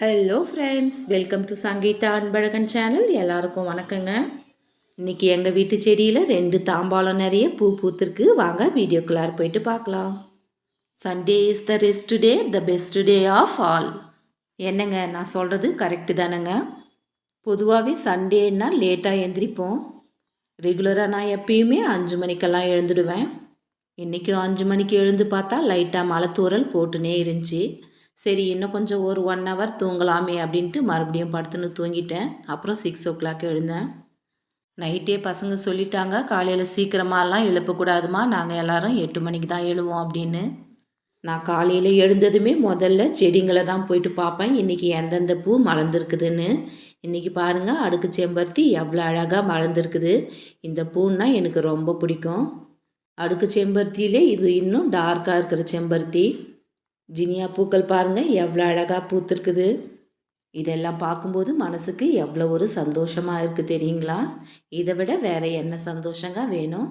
Hello friends welcome to Sangeetha Anbazhagan channel எல்லாருக்கும் வணக்கங்க. இன்னைக்கு எங்கள் வீட்டு செடியில் ரெண்டு தாம்பாளம் நிறைய பூ பூத்திருக்கு. வாங்க வீடியோக்குள்ளார போயிட்டு பார்க்கலாம். Sunday is the rest day the best day of all என்னங்க நான் சொல்கிறது கரெக்டு தானேங்க? பொதுவாகவே சண்டேன்னா லேட்டாக எழுந்திரிப்போம் ரெகுலராக நான் எப்பயுமே அஞ்சு மணிக்கெல்லாம் எழுந்துடுவேன். இன்றைக்கும் அஞ்சு மணிக்கு எழுந்து பார்த்தா லைட்டாக மலை தூறல் போட்டுனே இருந்துச்சு. சரி இன்னும் கொஞ்சம் ஒரு ஒன் ஹவர் தூங்கலாமே அப்படின்ட்டு மறுபடியும் படுத்துன்னு தூங்கிட்டேன். அப்புறம் சிக்ஸ் ஓ கிளாக் எழுந்தேன். நைட்டே பசங்க சொல்லிட்டாங்க காலையில் சீக்கிரமாலாம் எழுப்பக்கூடாதுமா நாங்கள் எல்லாரும் எட்டு மணிக்கு தான் எழுவோம் அப்படின்னு. நான் காலையில் எழுந்ததுமே முதல்ல செடிங்களை தான் போயிட்டு பார்ப்பேன். இன்றைக்கி எந்தெந்த பூ மலர்ந்துருக்குதுன்னு. இன்றைக்கி பாருங்கள் அடுக்கு செம்பருத்தி எவ்வளோ அழகாக மலர்ந்துருக்குது. இந்த பூன்னா எனக்கு ரொம்ப பிடிக்கும். அடுக்கு செம்பருத்தியிலே இது இன்னும் டார்க்காக இருக்கிற செம்பருத்தி. ஜினியா பூக்கள் பாருங்கள் எவ்வளோ அழகாக பூத்துருக்குது. இதெல்லாம் பார்க்கும்போது மனசுக்கு எவ்வளோ ஒரு சந்தோஷமாக இருக்குது தெரியுங்களா? இதை விட வேறு என்ன சந்தோஷங்க வேணும்?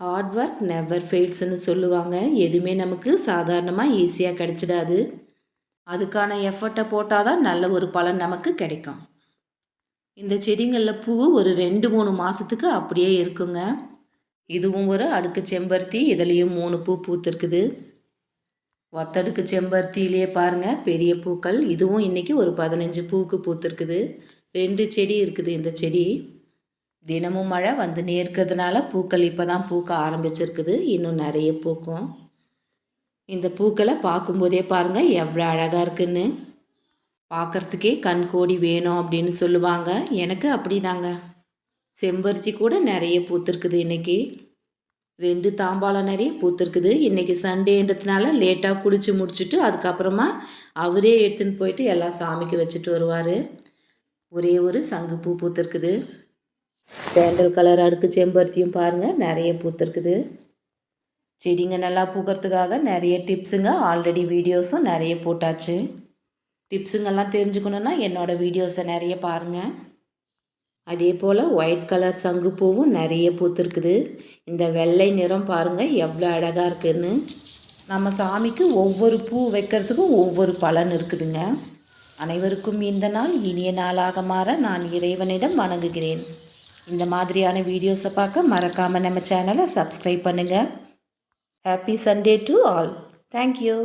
ஹார்ட் ஒர்க் நெவர் ஃபெயில்ஸ்னு சொல்லுவாங்க. எதுவுமே நமக்கு சாதாரணமாக ஈஸியாக கிடச்சிடாது. அதுக்கான எஃபர்ட்டை போட்டால் தான் நல்ல ஒரு பலன் நமக்கு கிடைக்கும். இந்த செடிங்களில் பூ ஒரு ரெண்டு மூணு மாதத்துக்கு அப்படியே இருக்குங்க. இதுவும் ஒரு அடுக்கு செம்பருத்தி இதுலேயும் மூணு பூ பூத்துருக்குது. ஒத்தடுக்கு செம்பருத்தியிலே பாருங்கள் பெரிய பூக்கள். இதுவும் இன்றைக்கி ஒரு பதினஞ்சு பூக்கு பூத்துருக்குது. ரெண்டு செடி இருக்குது இந்த செடி. தினமும் மழை வந்து நேர்க்கிறதுனால பூக்கள் இப்போ தான் பூக்க ஆரம்பிச்சிருக்குது. இன்னும் நிறைய பூக்கும். இந்த பூக்களை பார்க்கும்போதே பாருங்கள் எவ்வளோ அழகாக இருக்குன்னு. பார்க்குறதுக்கே கண் கோடி வேணும் அப்படின்னு சொல்லுவாங்க. எனக்கு அப்படி தாங்க செம்பருத்தி கூட நிறைய பூத்துருக்குது இன்றைக்கி ரெண்டு தாம்பாளம் நிறைய பூத்துருக்குது. இன்றைக்கி சண்டேன்றதுனால லேட்டாக குளித்து முடிச்சுட்டு அதுக்கப்புறமா அவரே எடுத்துன்னு போயிட்டு எல்லாம் சாமிக்கு வச்சுட்டு வருவார். ஒரே ஒரு சங்கு பூ பூத்துருக்குது. சேண்டல் கலர் அடுக்கு செம்பருத்தியும் பாருங்கள் நிறைய பூத்துருக்குது. செடிங்க நல்லா பூக்கிறதுக்காக நிறைய டிப்ஸுங்க ஆல்ரெடி வீடியோஸும் நிறைய போட்டாச்சு. டிப்ஸுங்கெல்லாம் தெரிஞ்சுக்கணுன்னா என்னோடய வீடியோஸை நிறைய பாருங்கள் அதே போல் ஒயிட் கலர் சங்குப்பூவும் நிறைய பூத்துருக்குது. இந்த வெள்ளை நிறம் பாருங்கள் எவ்வளோ அழகாக இருக்குதுன்னு நம்ம சாமிக்கு ஒவ்வொரு பூ வைக்கிறதுக்கும் ஒவ்வொரு பலன் இருக்குதுங்க. அனைவருக்கும் இந்த நாள் இனிய நாளாக மாற நான் இறைவனிடம் வணங்குகிறேன். இந்த மாதிரியான வீடியோஸை பார்க்க மறக்காமல் நம்ம சேனலை சப்ஸ்கிரைப் பண்ணுங்கள் happy Sunday to all thank you